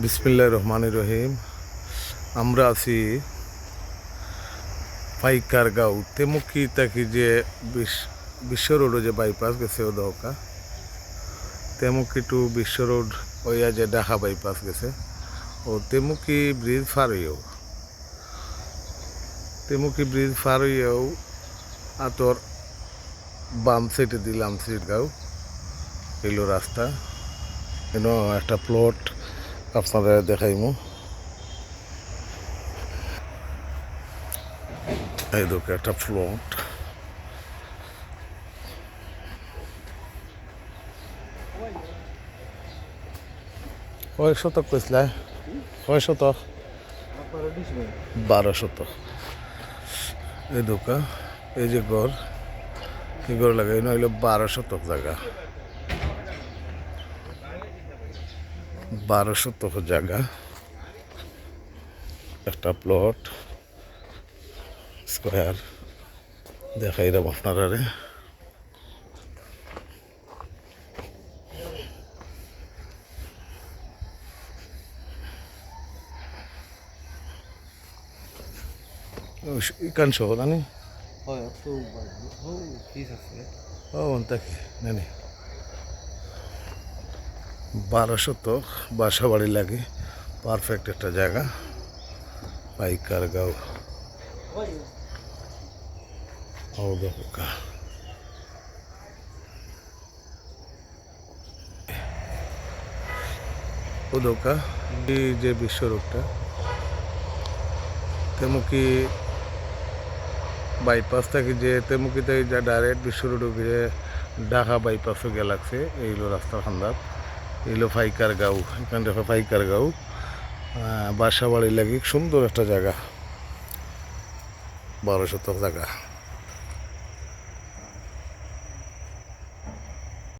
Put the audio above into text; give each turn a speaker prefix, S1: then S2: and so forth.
S1: বিসমিল্লাহ রহমান রহিম। আমরা আছি পাইকার গাঁও তেমুকি তাকি যে বিশ- বিশ্ব রোড যে বাইপাস গেছে ও দহকা। তেমুকি টু বিশ্ব রোড ওইয়া যে ডাহা বাইপাস গেছে। ও তেমুকি ব্রিজ ফার তেমুকি ব্রিজ ফার হইয়াও। আতর বাম সাইডে দিলাম সিট গাঁও। এলো রাস্তা। এন একটা প্লট আপনারা দেখাইমু এই দেখো একটা প্লট কয় শতক কইসলা কয় শতক বারো শতক এই দোকা এই যে ঘর এই ঘর লাগাই নইলে বারো শতক জায়গা বারো শতক জায়গা। একটা প্লট স্কোয়ার দেখাইলাম আপনারা রে ইকান শহর আনি
S2: হয় পিস আছে।
S1: ও তাকে নানি। শতক বাসা বাড়ি লাগে। পারফেক্ট একটা জায়গা। পাইকার গাঁও। ও দেখো কা ও দোকা এই যে বিশ্ব রোডটা তেমুকি বাইপাস থেকে যে তেমুকিতে যা ডাইরেক্ট বিশ্ব রোড ঘিরে ঢাকা বাইপাসও গে এইগুলো রাস্তার খান্দাত এইলো ফাইকার গাঁও, এখান থেকে ফাইকার গাঁও বাসা লাগে সুন্দর একটা জায়গা, বারো শতক জায়গা।